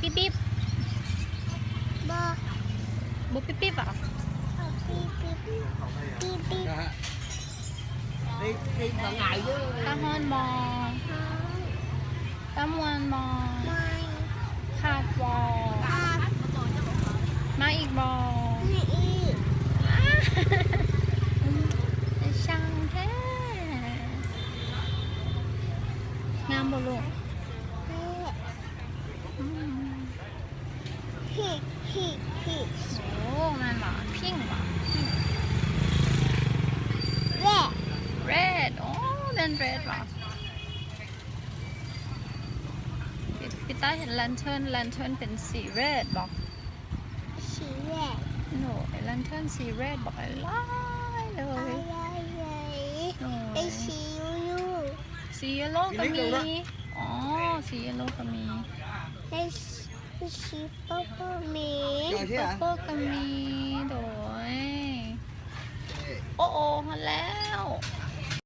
ปิ๊บปิ๊บบอบุปิ๊บปิ๊บอะเอาปีปีปีปีปีนะฮะ đi đi vào ngày chứ ตาฮอนมอหอมตามวนมอไม่คาดวอตามาอีกบอไม่อีกช่างแท้งามบ่ลูก เฮ้ อืม ฮิฮิฮิโอ้มันหวานพิงหวานเร่ red โอ้เป็น red หรอพี่พี่ต้าเห็น lantern lantern เป็นสี red บอกสีแร่หนูไอ้ lantern สี red บอกไอ้ลายเลอะยไรเลยหนูไอสียูยูสี yellow ก็มี อ๋อ สี yellow ก็มีไอสีป๊อปป๊อมี rồi chứ hả purple ก็มีโดยโอ้โอ้มาแล้ว Ê,